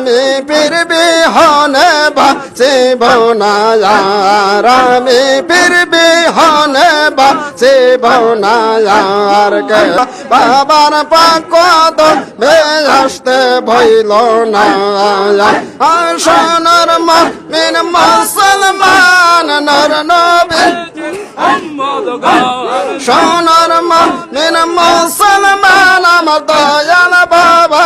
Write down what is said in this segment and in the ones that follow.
আমি পীর বিহনে বাঁচিব না আর আমি পীর বিহনে বাঁচিব না আর কে বাবার পাকত আসতে ভইল না আর সোনার মিন মুসলমান নর নবী। সোনার মিন মুসলমান আমার দয়াল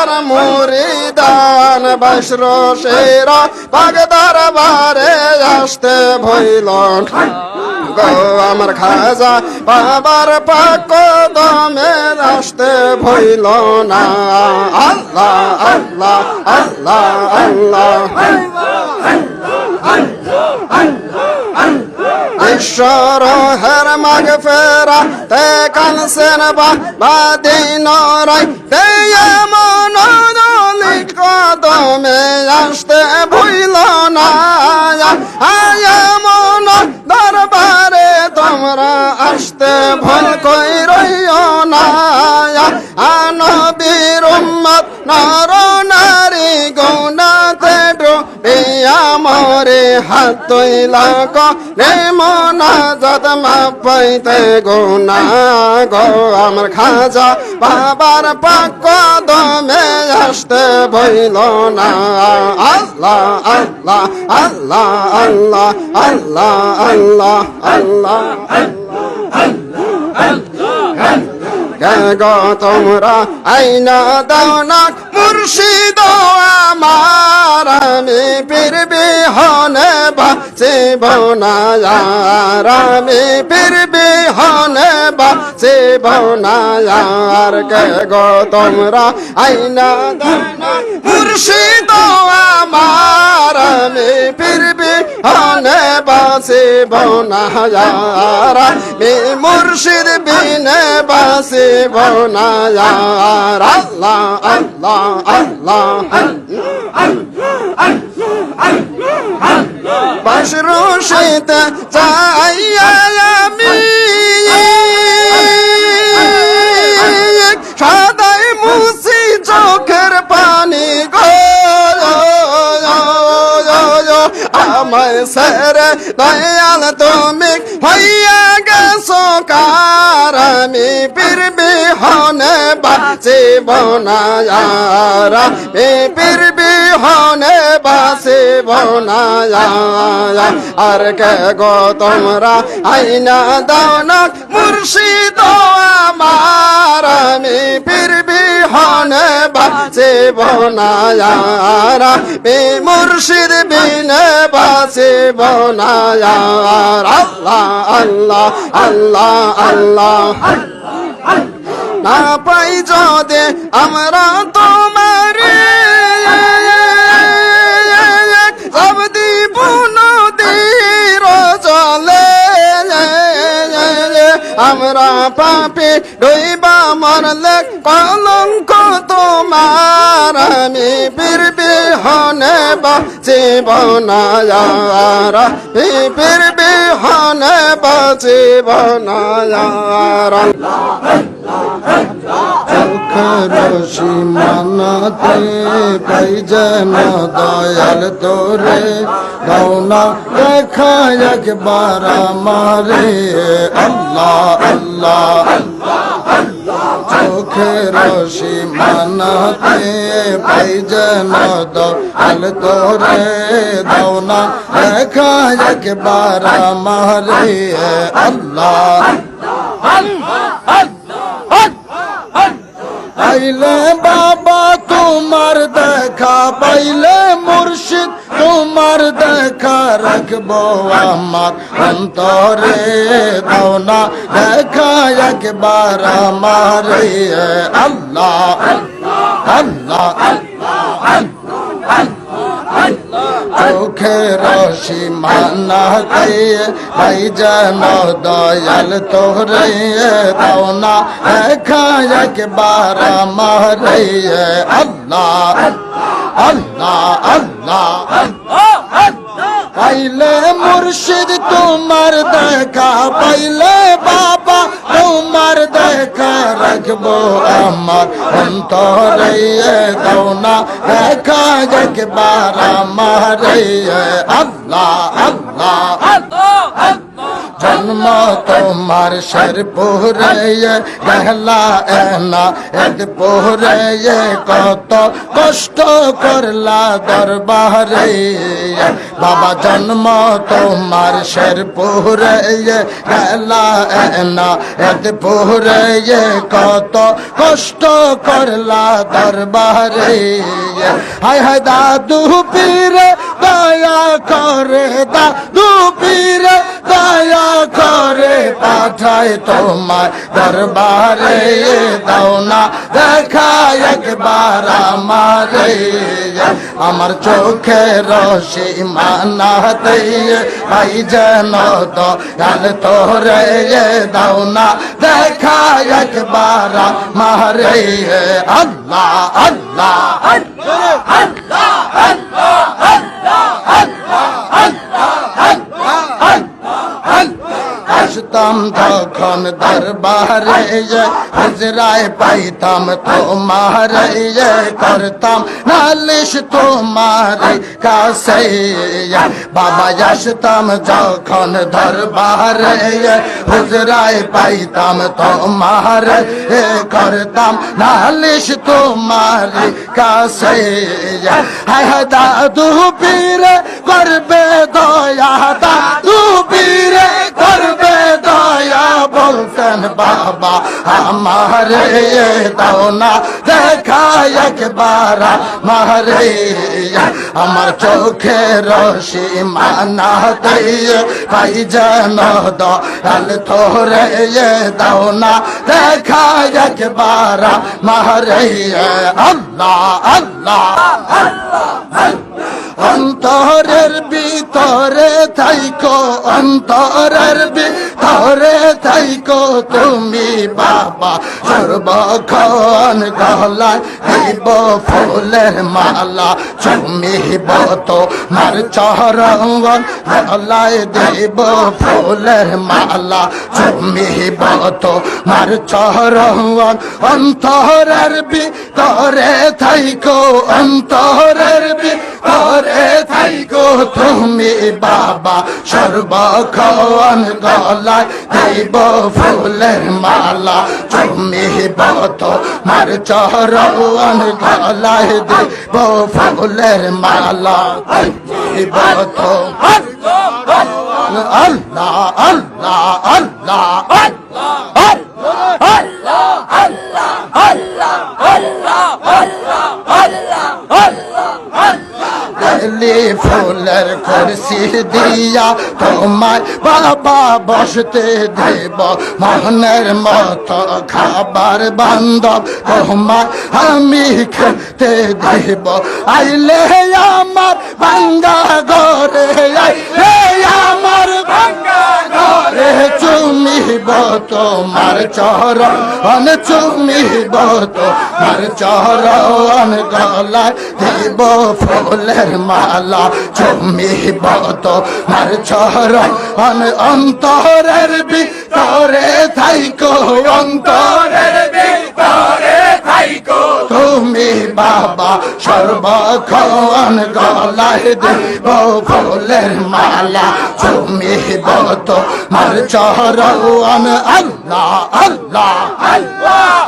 বাবার মুরিদান বসর শেরা পাগ দরবারে আসতে ভইল আমার খাজা, বাবার পাক দমে আসতে ভইল না। আল্লাহ আল্লাহ আল্লাহ আল্লাহ আল্লাহ আল্লাহ আল্লাহ। ঈশ্বর হের মাগ ফেরা, তে কানসেন বা রাই এমন দলি কদমে আসতে ভুইল না। আয় এমন দরবারে তোমরা আসতে ভুল কই রইও না আনবীর উম্মত নর মরে হাত তৈলা রে মনা যত মা পাইতে গোনা গো আমার খাজা বাবার পাক দমে আসতে বইল না আল্লাহ আল্লাহ আল্লাহ আল্লাহ আল্লাহ আল্লাহ আল্লাহ আল্লাহ আল্লাহ আল্লাহ গো তোমরা আইনা দাও না, মুর্শিদ আমার, আমি পীর বিহনে বাঁচিব না, আর আমি পীর বিহনে বাঁচিব না, আর কে গো তোমরা আইনা দাও না, মুর্শিদ আমার, আমি পীর বিহনে বাঁচিব না আর আমি মুর্শিদ বিনে বাঁচিব না আর আল্লাহ আল্লাহ আল্লাহ বাসরু শীতে যাইয়া আমি। সাদাই মুসি আমায় সেরে দয়াল তুমি হইয়া গেছো কার আমি পিরবি হনে বাঁচিব না আর আমি বিহনে বাঁচিব না আর কে গো তোমরা আইনা দাও না, মুর্শিদ আমার। আমি পীর বিহনে বাঁচিব না আমি মুর্শিদ বিনে বাঁচিব না আল্লাহ আল্লাহ আল্লাহ আল্লাহ। না পাই যদি আমরা তোমার আমরা পাপে ডইবা মরলে কলঙ্ক তোমার। আমি পিরবি হনে বাঁচিব না পিরবি হনে বিহনে বাঁচিব না যার রশি মানাতে পাই যেন দয়াল তোরে। দৌনা দেখা একবার আমারে। আল্লাহ আল্লাহ চোখে রশি মানাতে পাই যেন দয়াল তোরে। দৌনা দেখা একবার আমারে। আল্লাহ। পাইলে বাবা তোমার দেখা, পাইলে মুর্শিদ তোমার দেখা। রাখব আমার অন্তরে, দাও না দেখা একবার আমার। আল্লাহ আল্লাহ। চোখে রশি মানাতে ভাই যেন দয়াল তোরে দাও না দেখা একবার মারে আল্লাহ আল্লাহ আল্লাহ পাইলে মুর্শিদ তোমার দেখা পাইলে বাবা তোমার দেখা রাখব আমার অন্তরে দাও না দেখা একবার আমার আল্লাহ আল্লাহ জন্ম তোমার শের পোহরে গহলা এনা এক পোহরে কত কষ্ট করলা দরবারে। বাবা জন্ম তোমার শের পোহরে গহলা এনা এক পোহরে কত কষ্ট করলা দরবারে। হায় হায় দাদু পীরে, দয়া করে দাদু পীরে পাঠায় তোমার দরবারে দাও না দেখা একবার আমারে আমার চোখে রসি মানাতে ভাই যেন দয়াল তোরে দাও না দেখা একবার মারে আল্লাহ আল্লাহ আসতাম তখন দরবারে হাজরায় পাইতাম, তোমারে করতাম, নালিশ তোমার কাছে বাবা আসতাম যখন দরবারে হুজরায় পাইতাম, তোমার করতাম, নালিশ তোমার কাছে হায় দাদু পীরে করবে দয়া, দাদু পীরে করবে দয়া বলতেন বাবা, আমার দাও না। দেখা একবার মারে আমার চোখে রশি মানাতে পাই যেন দয়াল তোরে দাও না। দেখা একবার মারে আল্লাহ আল্লাহ। অন্তরের ভিতরে থাইকো, অন্তরের ভিতরে থাইকো। তুমি বাবা, সর্বক্ষণ গলায় দিব ফুলের মালা। চুমিব তো মার চরঙ্গন গলায় দিব ফুলের মালা। চুমিব তো মার চরঙ্গন অন্তরের ভিতরে থাইকো, অন্তরের ভিতরে থাইকো তুমি বাবা, সর্বক্ষণ গলায় দিব ফুলের মালা। তুমি বত মার চরণ গলায় দিব ফুলের মালা। দিব তো আল্লাহ আল্লাহ আল্লাহ গলি ফুলের কুরসি দিয়া তোমায় বাবা বসতে দেব। মনের মতো খাবার বান্ধব তোমায় আমি খেতে দেব। আইলে আমার বাঙ্গা ঘরে, আইলে আমার বাঙ্গা ঘরে চুমিব তোমার চরণ, চুমিব তোমার চরণ গলায় দিব ফুলের মালা চুমিব তোমার চরণ, অন্তরের ভিতরে থাইকো, অন্তরের ভিতরে থাইকো। তুমি বাবা, সর্বক্ষণ গলায় দিব ফুলের মালা চুমিব তোমার চরণ, আল্লাহ আল্লাহ আল্লাহ।